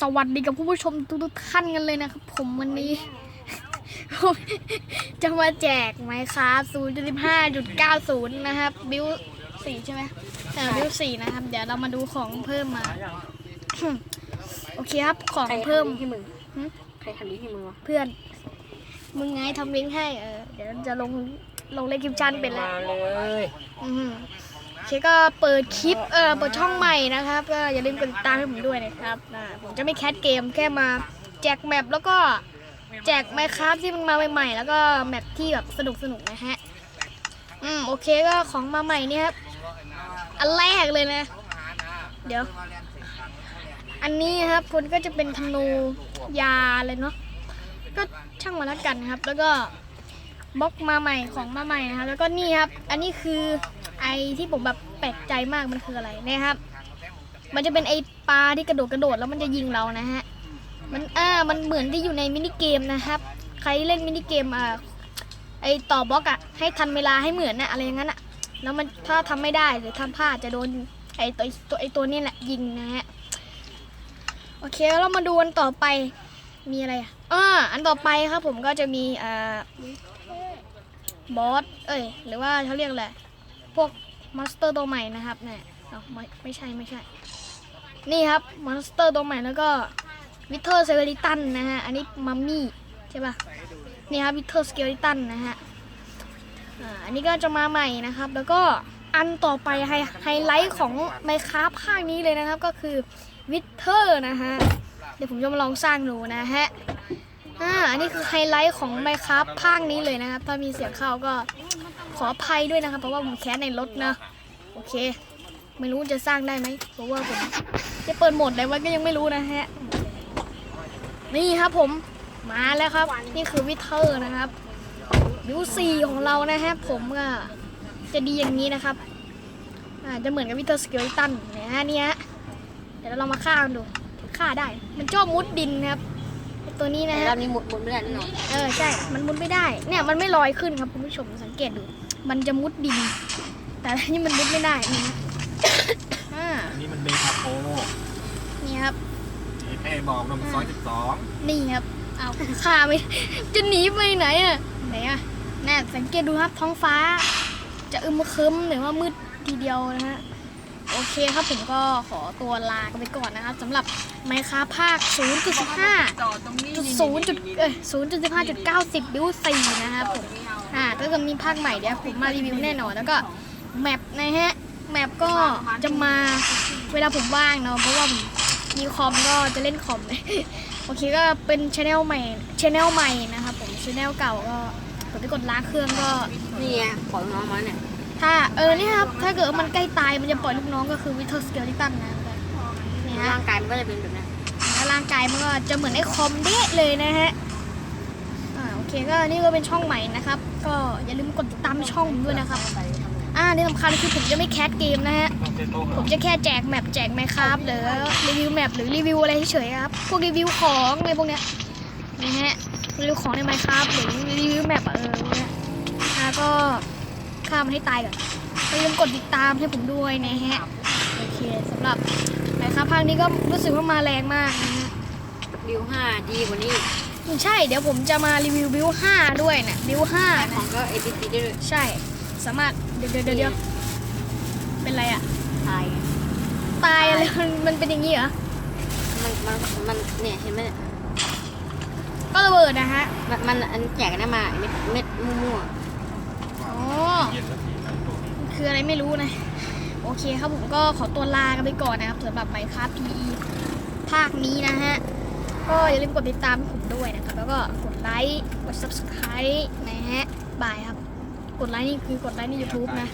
สวัสดีกับผู้ผู้ชมทุกๆท่านกันเลยนะครับ ผมวันนี้ จะมาแจกไหมครับ0.15.90 นะครับ บิวสี่ใช่ไหมเออบิวสี่นะครับ เดี๋ยวเรามาดูของเพิ่มมา โอเคครับ ของใครเพิ่มทำลิงก์ให้มึงหึใครทำลิงก์ให้มึงวะเพื่อน มึงไงทำลิงก์ให้ เออ เดี๋ยวจะลงลงเลคลิปชันเป็นแล้วมาเลยอือหือโอ เคก็เปิดคลิปเออเปิดช่องใหม่นะครับก็อย่าลืมกดติดตามให้ผมด้วยนะครับอ่าผมจะไม่แคสเกมแค่มาแจกแมปแล้วก็แจกไมค์ครับที่มันมาใหม่ๆแล้วก็แมปที่แบบสนุกสนุกนะฮะอืมโอเคก็ของมาใหม่นี่ครับอันแรกเลยนะ เดี๋ยว อันนี้ครับคนก็จะเป็นธนูยาเลยเนาะก็ช่างมาแล้วกันครับ แล้วก็บล็อกมาใหม่ของมาใหม่นะครับแล้วก็นี่ครับ อันนี้คือไอที่ผมแบบ แปลกใจมากมันคืออะไรนะครับ มันจะเป็นไอปลาที่กระโดดกระโดดแล้วมันจะยิงเรานะฮะ มันอ่ามันเหมือนที่อยู่ในมินิเกมนะครับ ใครเล่นมินิเกมอ่าไอต่อบล็อกอะให้ทันเวลาให้เหมือนนะอะไรอย่างนั้นอะแล้วมันถ้าทำไม่ได้หรือทำพลาดจะโดนไอตัวตัวไอตัวนี้แหละยิงนะฮะโอเคแล้วเรามาดูอันต่อไปมีอะไรอะอ่าอันต่อไปครับผมก็จะมีอ่าบอสเอ้ยหรือว่าเขาเรียกอะไรพวก มอนสเตอร์ตัวใหม่นะครับเนี่ยไม่ไม่ใช่ไม่ใช่ นี่ครับมอนสเตอร์ตัวใหม่แล้วก็วิเทอร์เซเวริตันนะฮะ อันนี้มัมมี่ใช่ปะนี่ครับวิเทอร์สเกลิตันนะฮะอันนี้ก็จะมาใหม่นะครับ แล้วก็อันต่อไปไฮไฮไลท์ของไมค้าภาคนี้เลยนะครับ ก็คือวิเทอร์นะฮะ เดี๋ยวผมจะมาลองสร้างดูนะฮะอ่าอันนี้คือไฮไลท์ของไมครับภาคนี้เลยนะครับ ถ้ามีเสียงเข้าก็ ขออภัยด้วยนะครับ เพราะว่าผมแคสในรถนะโอเค ไม่รู้จะสร้างได้ไหมเพราะว่าผมจะเปิดโหมดอะไรไว้ก็ยังไม่รู้นะฮะนี่ครับผมมาแล้วครับ นี่คือวิเทอร์นะครับวิวซีของเรานะฮะผมก็จะดีอย่างนี้นะครับอ่าจะเหมือนกับวิเทอร์สเกลตันนะฮะเนี่ยเดี๋ยวเรามาฆ่ามันดูฆ่าได้ มันชอบมุดดินครับไอ้ตัวนี้นะแต่ฮะรอบนี้หมุนหมุนไม่ได้แน่นอนเออใช่ มันมุดไม่ได้ เนี่ยมันไม่ลอยขึ้นครับคุณผู้ชมสังเกตดู มันจะมุดดิน แต่อันนี่มันมุดไม่ได้นี่นะอ่าอันนี้มันเบคาโปนี่ครับนี่เป้บอกนมซอยสิบสองนี่ครับ เอาฆ่าไม่จะหนีไปไหนอะไหนอะน่าสังเกตดูครับท้องฟ้า จะอึมครึมหรือว่ามืดทีเดียวนะฮะ โอเคครับผมก็ขอตัวลากันไปก่อนนะครับสำหรับไมค้าภาค 0.15ต่อตรงนี้จุดศูนย์จุดเอ้ยศูนย์จุดสิบห้าจุดเก้าสิบบิวสี่นะครับผม อ่าถ้าเกิดมีภาคใหม่เดี๋ยวผมมารีวิวแน่นอนแล้วก็แมปนะฮะ แมปก็จะมาเวลาผมว่างเนาะเพราะว่าผมมีคอมก็จะเล่นคอม โอเคก็เป็นช anel ใหม่ช anel ใหม่นะครับผมช anel เก่าก็กดไปกดล้างเครื่องก็นี่ไงขอน้องมาเนี่ย ถ้าเออเนี่ยครับถ้าเกิดว่ามันใกล้ตายมันจะปล่อยลูกน้องก็คือวิเทอร์สเกลลิตันนะนี่ฮะร่างกายมันก็จะเป็นแบบนี้แล้วร่างกายมันก็จะเหมือนไอ้คอมเดะเลยนะฮะอ่าโอเคก็นี่ก็เป็นช่องใหม่นะครับ ก็อย่าลืมกดติดตามช่องผมด้วยนะครับอ่าที่สำคัญคือผมจะไม่แคสเกมนะฮะผมจะแค่แจกแมปแจกไมครับหรือรีวิวแมปหรือรีวิวอะไรเฉยๆครับพวกรีวิวของอะไรพวกเนี้ยนะฮะรีวิวของในไมครับหรือรีวิวแมปอะเออ ฆ่ามันให้ตายก่อนอย่าลืมกดติดตามให้ผมด้วยนะฮะ โอเคสำหรับไมครับภาคนี้ก็รู้สึกว่ามาแรงมากนะฮะวิวห้าดีกว่านี้ใช่เดี๋ยวผมจะมารีวิวบิว5ด้วยนะบิว5ขนะองก็ A B C ได้เลยใช่ สามารถเดี๋ยวเดี๋ยวเดี๋ยวเดี๋ยวเป็นไรอะตายไงตายอะไรมันมันเป็นอย่างนี้เหรอ มันมันมันเนี่ยเห็นไหมเนี่ยก็ระเบิดนะฮะ มันมันอันแจกกันได้มาเม็ดเม็ดมั่ว อ๋อมันคืออะไรไม่รู้นะ โอเคครับผมก็ขอตัวลากันไปก่อนนะครับสำหรับไมค์ครับ PE ภาคนี้นะฮะ ก็อย่าลืมกดติดตามให้ผมด้วยนะครับ แล้วก็กดไลค์ กด subscribe นะฮะ บายครับ กดไลค์นี่คือกดไลค์ใน YouTube นะ